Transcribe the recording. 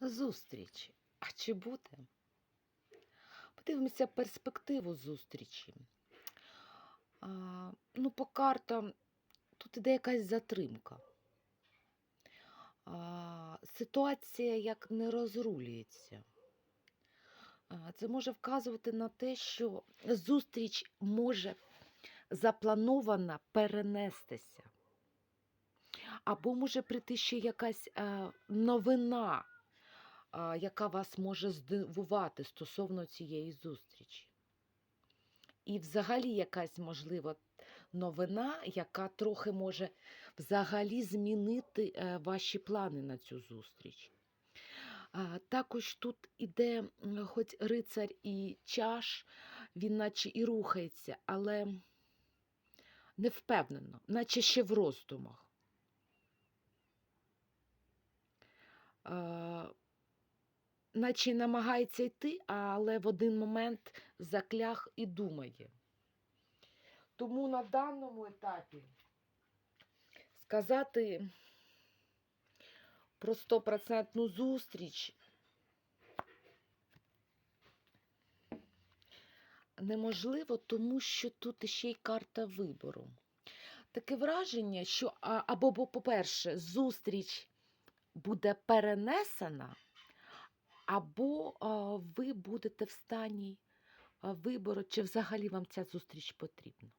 Зустріч. А чи буде? Подивимося перспективу зустрічі. А, ну, по картам тут іде якась затримка. А, ситуація як не розрулюється. А, Це може вказувати на те, що зустріч може запланована перенестися. Або може прийти ще якась е, новина, яка вас може здивувати стосовно цієї зустрічі. І взагалі якась, можливо, новина, яка трохи може взагалі змінити е, ваші плани на цю зустріч. Також тут іде, хоч рицар і чаш, він наче і рухається, але не впевнено, наче ще в роздумах. Наче намагається йти, але в один момент заклях і думає. Тому на даному етапі сказати про стопроцентну зустріч неможливо, тому що тут ще й карта вибору. Таке враження, що або, бо, по-перше, зустріч буде перенесена, або ви будете в стані вибору, чи взагалі вам ця зустріч потрібна.